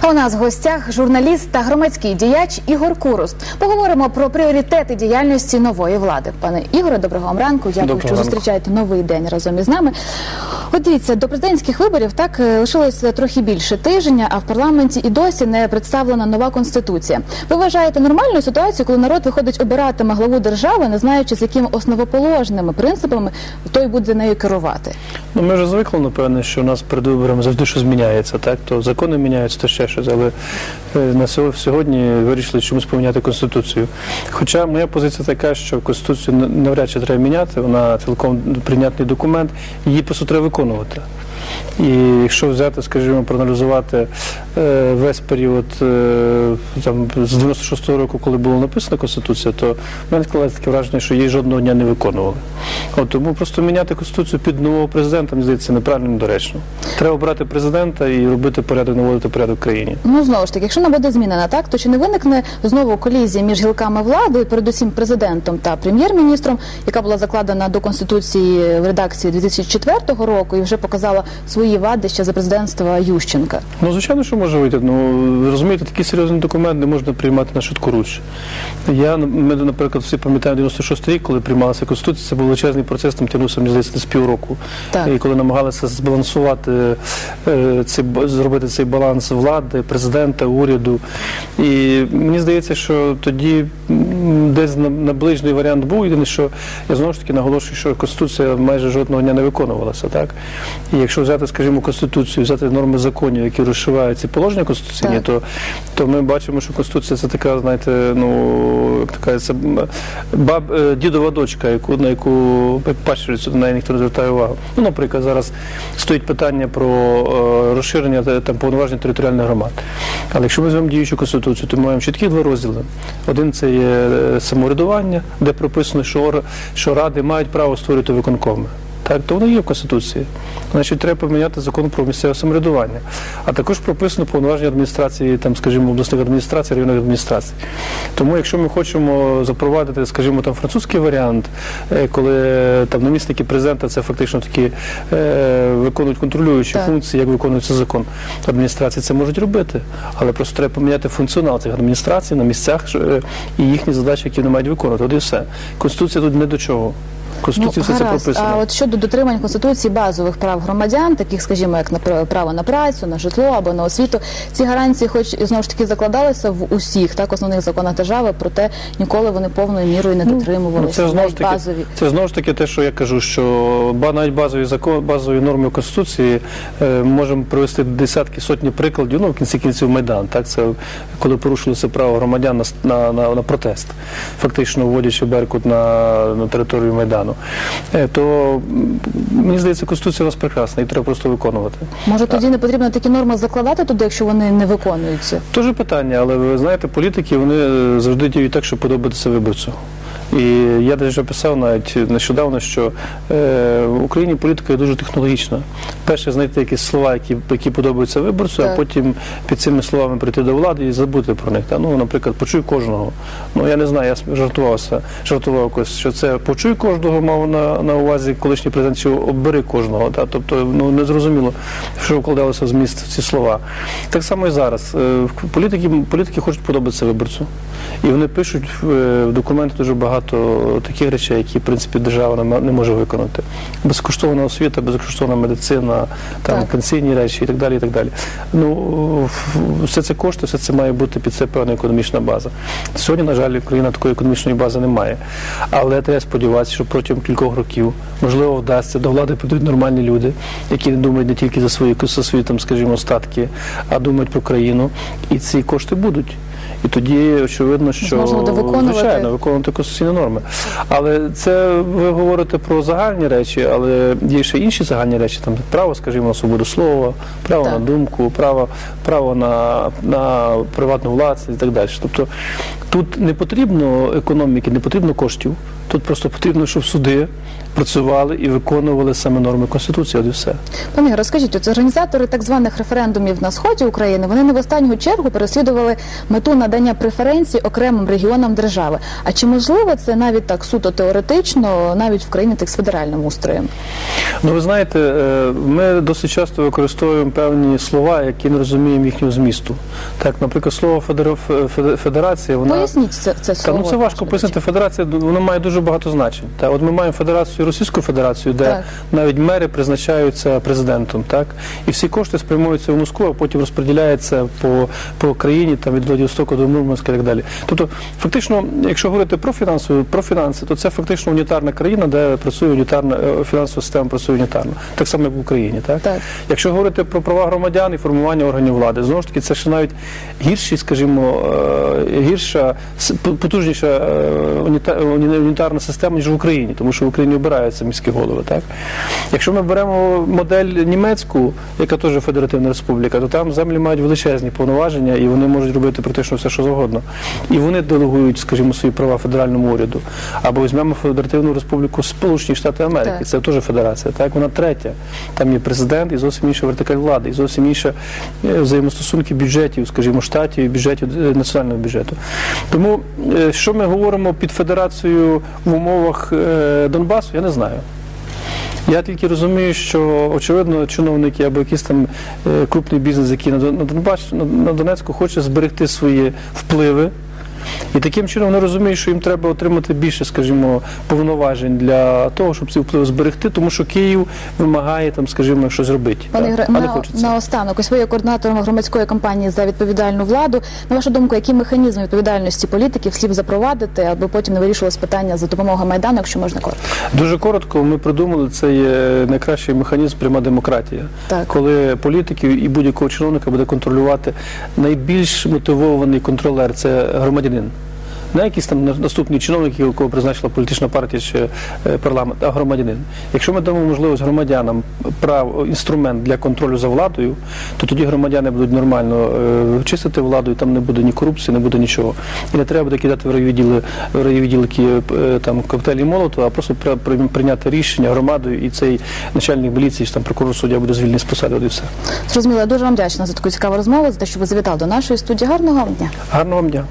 А у нас в гостях журналіст та громадський діяч Ігор Курус. Поговоримо про пріоритети діяльності нової влади. Пане Ігоре, доброго вам ранку. Дякую, Доброго що ранку. зустрічаєте новий день разом із нами. От дивіться, до президентських виборів так е, лишилося трохи більше тижня, а в парламенті і досі не представлена нова конституція. Ви вважаєте нормальною ситуацію, коли народ виходить обиратиме главу держави, не знаючи, з якими основоположними принципами той буде нею керувати? Ну, ми вже звикли, напевне, що у нас перед виборами завжди щось зміняється, так? То закони міняються, то ще щось. Але е, на сьо- сьогодні вирішили чомусь поміняти Конституцію. Хоча моя позиція така, що Конституцію навряд чи треба міняти, вона цілком прийнятний документ, її просто треба виконувати. conota. І якщо взяти, скажімо, проаналізувати е, весь період е, там, з 96-го року, коли була написана Конституція, то в мене складається таке враження, що її жодного дня не виконували. От, тому просто міняти Конституцію під нового президента, мені здається, неправильно недоречно. Треба обрати президента і робити порядок, наводити порядок в країні. Ну знову ж таки, якщо вона буде змінена, так то чи не виникне знову колізія між гілками влади, передусім президентом та прем'єр-міністром, яка була закладена до конституції в редакції 2004 року і вже показала свої вади ще за президентства Ющенка? Ну, звичайно, що може вийти. Ну, розумієте, такий серйозний документ не можна приймати на швидкоруч. Я, ми, наприклад, всі пам'ятаємо 96 рік, коли приймалася Конституція, це був величезний процес, там тягнувся, мені здається, десь півроку. Так. І коли намагалися збалансувати, е, цей, зробити цей баланс влади, президента, уряду. І мені здається, що тоді десь на- наближений варіант був. Єдине, що я знову ж таки наголошую, що Конституція майже жодного дня не виконувалася. Так? І якщо взяти, скажімо, Конституцію, взяти норми законів, які розшивають ці положення конституційні, Так. то, то ми бачимо, що Конституція це така, знаєте, ну така це баб, е, дідова дочка, яку на яку пащується, до неї ніхто не звертає увагу. Ну, наприклад, зараз стоїть питання про е, розширення та- там повноважень територіальних громад. Але якщо ми візьмемо діючу конституцію, то ми маємо чіткі два розділи. Один це є е, самоврядування, де прописано, що, що ради мають право створювати виконкоми. Так, то воно є в Конституції. Значить, треба поміняти закон про місцеве самоврядування. А також прописано повноваження адміністрації, там, скажімо, обласних адміністрацій, районних адміністрацій. Тому, якщо ми хочемо запровадити, скажімо, там французький варіант, е, коли там намісники президента це фактично такі е, виконують контролюючі Так. функції, як виконується закон адміністрації, це можуть робити. Але просто треба поміняти функціонал цих адміністрацій на місцях е, і їхні задачі, які вони мають виконувати. От і все. Конституція тут не до чого. Конституції все це Ну, прописано. А от щодо дотримань конституції базових прав громадян, таких, скажімо, як на пр- право на працю, на житло або на освіту, ці гарантії, хоч і знову ж таки закладалися в усіх так основних законах держави, проте ніколи вони повною мірою не Ну, дотримувалися. це знову ж таки базові. це знову ж таки те, що я кажу, що ба- навіть базові закон, базові норми конституції е, можемо привести десятки сотні прикладів. Ну в кінці кінців майдан. Так це коли порушилося право громадян на, на, на, на протест, фактично вводячи Беркут на, на територію майдану. Е, то мені здається, конституція у нас прекрасна, і треба просто виконувати. Може тоді не потрібно такі норми закладати туди, якщо вони не виконуються? Тоже питання, але ви знаєте, політики вони е, завжди діють так, щоб подобатися виборцю. І я десь писав навіть нещодавно, що е, в Україні політика є дуже технологічна. Перше знайти якісь слова, які, які подобаються виборцю, Так. а потім під цими словами прийти до влади і забути про них. Та? Ну, наприклад, почуй кожного. Ну я не знаю, я жартувався, жартував якось, що це почуй кожного мав на, на увазі колишній президент, чи оббери кожного. Та? Тобто ну не зрозуміло, що вкладалося в зміст в ці слова. Так само і зараз. Е, Політики, політики хочуть подобатися виборцю. І вони пишуть в, е, в документи дуже багато таких речей, які в принципі держава не не може виконати. Безкоштовна освіта, безкоштовна медицина, там Так. пенсійні речі і так далі. І так далі. Ну все це кошти, все це має бути під це певна економічна база. Сьогодні, на жаль, Україна такої економічної бази не має. Але треба сподіватися, що протягом кількох років можливо вдасться до влади прийдуть нормальні люди, які не думають не тільки за свої за свої там, скажімо, статки, а думають про країну. І ці кошти будуть. І тоді очевидно, що буде виконувати. звичайно виконувати конституційні норми. Але це ви говорите про загальні речі, але є ще інші загальні речі, там право, скажімо, на свободу слова, право Так. на думку, право, право на, на приватну власність і так далі. Тобто тут не потрібно економіки, не потрібно коштів. Тут просто потрібно, щоб суди працювали і виконували саме норми Конституції, от і все. Пане розкажіть, от організатори так званих референдумів на сході України вони не в останню чергу переслідували мету надання преференцій окремим регіонам держави. А чи можливо це навіть так суто теоретично, навіть в країні так з федеральним устроєм? Ну, ви знаєте, е, ми досить часто використовуємо певні слова, які не розуміємо їхнього змісту. Так, наприклад, слово «федера- федерація, вона Поясніть це, це Та, ну це важко пояснити. Федерація воно має дуже багато значень. Та от ми маємо федерацію Російську Федерацію, де Так. навіть мери призначаються президентом, так і всі кошти спрямуються в Москву, а потім розподіляються по, по країні там від Владивостока до Мурманська і так далі. Тобто, фактично, якщо говорити про фінансову про фінанси, то це фактично унітарна країна, де працює унітарна е, фінансова система працює унітарно, так само як в Україні. Так? Так. Якщо говорити про права громадян і формування органів влади, знову ж таки, це ще навіть гірші, скажімо, е, гірша, потужніша е, унітарна система, ніж в Україні, тому що в Україні обираються міські голови. Так? Якщо ми беремо модель німецьку, яка теж федеративна республіка, то там землі мають величезні повноваження і вони можуть робити практично все, що завгодно. І вони делегують, скажімо, свої права федеральному уряду. Або візьмемо Федеративну Республіку Сполучені Штати Америки. Так. Це теж федерація. Так, вона третя. Там є президент і зовсім інша вертикаль влади, і зовсім інша е, взаємостосунки бюджетів, скажімо, штатів і бюджетів е, національного бюджету. Тому е, що ми говоримо під федерацією в умовах е, Донбасу, я не знаю. Я тільки розумію, що очевидно чиновники або якийсь там е, крупний бізнес, який на Дон- на Донбас на, на Донецьку хоче зберегти свої впливи. І таким чином вони розуміють, що їм треба отримати більше, скажімо, повноважень для того, щоб ці впливи зберегти, тому що Київ вимагає там, скажімо, щось робити. Пане так, а не на, хочеться. на останок, ось ви є координатором громадської кампанії за відповідальну владу. На вашу думку, які механізми відповідальності політиків слід запровадити, аби потім не вирішилось питання за допомогою майдану, якщо можна коротко? Дуже коротко, ми придумали це є найкращий механізм пряма демократія. Так. Коли політиків і будь-якого чиновника буде контролювати найбільш мотивований контролер це громадянин. Не якийсь там на- наступний чиновник, якого призначила політична партія чи е, парламент, а громадянин. Якщо ми дамо можливість громадянам прав інструмент для контролю за владою, то тоді громадяни будуть нормально е, чистити владу, і там не буде ні корупції, не буде нічого. І не треба буде кидати в райвідділи, в райвідділки е, там коктейлі Молотова, а просто при- при- прийняти рішення громадою, і цей начальник міліції, чи там прокурор суддя буде звільнений з посади, от і все. Зрозуміло, я дуже вам вдячна за таку цікаву розмову, за те, що ви завітали до нашої студії. Гарного вам дня. Гарного вам дня.